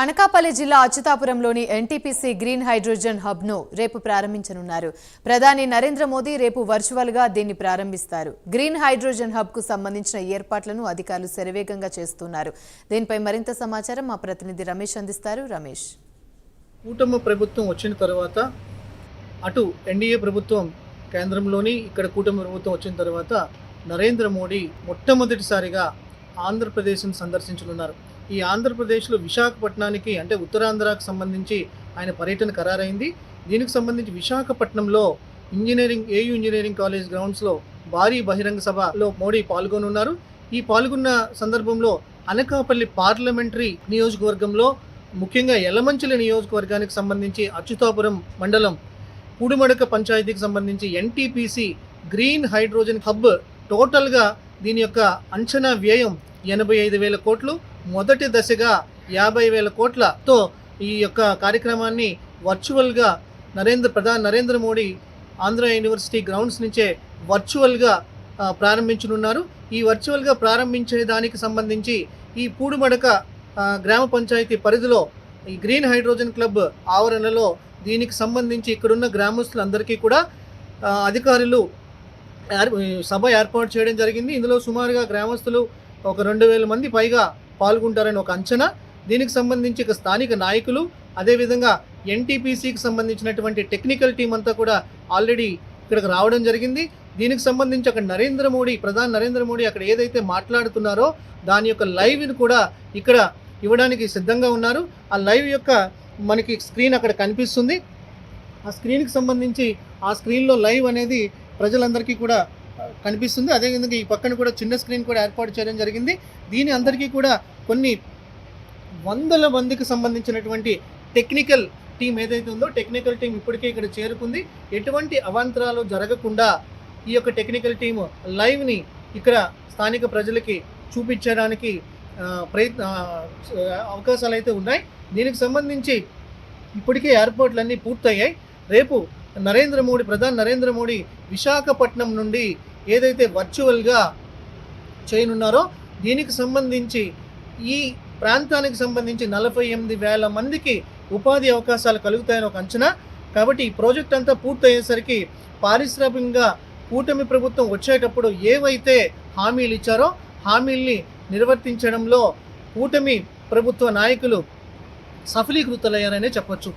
అనకాపల్లి జిల్లా అచ్యుతాపురంలోని NTPC green hydrogen హబ్ను రేపు ప్రారంభించనున్నారు. ప్రధాని నరేంద్ర మోదీ రేపు వర్చువల్గా దీన్ని ప్రారంభిస్తారు. గ్రీన్ హైడ్రోజన్ హబ్కు సంబంధించిన ఏర్పాట్లను అధికారులు శరవేగంగా చేస్తున్నారు. దీనిపై మరింత సమాచారం మా ప్రతినిధి రమేష్ అందిస్తారు. రమేష్. కూటమి ప్రభుత్వం వచ్చిన తర్వాత అటు ఎన్డీఏ ప్రభుత్వం కేంద్రంలోని ఇక్కడ కూటమి ప్రభుత్వం వచ్చిన తర్వాత నరేంద్ర మోడీ మొట్టమొదటిసారిగా ఆంధ్రప్రదేశ్ను సందర్శించనున్నారు. ఈ ఆంధ్రప్రదేశ్లో విశాఖపట్నానికి అంటే ఉత్తరాంధ్రకు సంబంధించి ఆయన పర్యటన ఖరారైంది. దీనికి సంబంధించి విశాఖపట్నంలో ఇంజనీరింగ్ ఏయూ ఇంజనీరింగ్ కాలేజ్ గ్రౌండ్స్లో భారీ బహిరంగ సభలో మోడీ పాల్గొనున్నారు. ఈ పాల్గొన్న సందర్భంలో అనకాపల్లి పార్లమెంటరీ నియోజకవర్గంలో ముఖ్యంగా ఎలమంచిలి నియోజకవర్గానికి సంబంధించి అచ్యుతాపురం మండలం పూడిమడక పంచాయతీకి సంబంధించి ఎన్టీపీసీ గ్రీన్ హైడ్రోజన్ హబ్ టోటల్గా దీని యొక్క అంచనా వ్యయం ఎనభై ఐదు వేల కోట్లు. మొదటి దశగా యాభై వేల కోట్లతో ఈ యొక్క కార్యక్రమాన్ని వర్చువల్గా నరేంద్ర ప్రధాని నరేంద్ర మోడీ ఆంధ్ర యూనివర్సిటీ గ్రౌండ్స్ నుంచే వర్చువల్గా ప్రారంభించనున్నారు. ఈ వర్చువల్గా ప్రారంభించే దానికి సంబంధించి ఈ పూడిమడక గ్రామ పంచాయతీ పరిధిలో ఈ గ్రీన్ హైడ్రోజన్ క్లబ్ ఆవరణలో దీనికి సంబంధించి ఇక్కడున్న గ్రామస్తులందరికీ కూడా అధికారులు ఏర్- సభ ఏర్పాటు చేయడం జరిగింది. ఇందులో సుమారుగా గ్రామస్తులు ఒక రెండు వేల మంది పైగా పాల్గొంటారని ఒక అంచనా. దీనికి సంబంధించి ఇక స్థానిక నాయకులు అదేవిధంగా ఎన్టీపీసీకి సంబంధించినటువంటి టెక్నికల్ టీం అంతా కూడా ఆల్రెడీ ఇక్కడికి రావడం జరిగింది. దీనికి సంబంధించి అక్కడ నరేంద్ర మోడీ ప్రధాని నరేంద్ర మోడీ అక్కడ ఏదైతే మాట్లాడుతున్నారో దాని యొక్క లైవ్ని కూడా ఇక్కడ ఇవ్వడానికి సిద్ధంగా ఉన్నారు. ఆ లైవ్ యొక్క మనకి స్క్రీన్ అక్కడ కనిపిస్తుంది. ఆ స్క్రీన్కి సంబంధించి ఆ స్క్రీన్లో లైవ్ అనేది ప్రజలందరికీ కూడా కనిపిస్తుంది. అదేవిధంగా ఈ పక్కన కూడా చిన్న స్క్రీన్ కూడా ఏర్పాటు చేయడం జరిగింది. దీని అందరికీ కూడా కొన్ని వందల మందికి సంబంధించినటువంటి టెక్నికల్ టీం ఏదైతే ఉందో టెక్నికల్ టీం ఇప్పటికే ఇక్కడ చేరుకుంది. ఎటువంటి అవాంతరాలు జరగకుండా ఈ యొక్క టెక్నికల్ టీం లైవ్ని ఇక్కడ స్థానిక ప్రజలకి చూపించడానికి ప్రయత్న అవకాశాలు అయితే ఉన్నాయి. దీనికి సంబంధించి ఇప్పటికే ఏర్పాట్లన్నీ పూర్తయ్యాయి. రేపు నరేంద్ర మోడీ ప్రధాని నరేంద్ర మోడీ విశాఖపట్నం నుండి ఏదైతే వర్చువల్గా చేయనున్నారో దీనికి సంబంధించి ఈ ప్రాంతానికి సంబంధించి నలభై ఎనిమిది వేల మందికి ఉపాధి అవకాశాలు కలుగుతాయని ఒక అంచనా. కాబట్టి ఈ ప్రాజెక్ట్ అంతా పూర్తయ్యేసరికి పారిశ్రామికంగా కూటమి ప్రభుత్వం వచ్చేటప్పుడు ఏవైతే హామీలు ఇచ్చారో హామీల్ని నిర్వర్తించడంలో కూటమి ప్రభుత్వ నాయకులు సఫలీకృతులయ్యారనే చెప్పచ్చు.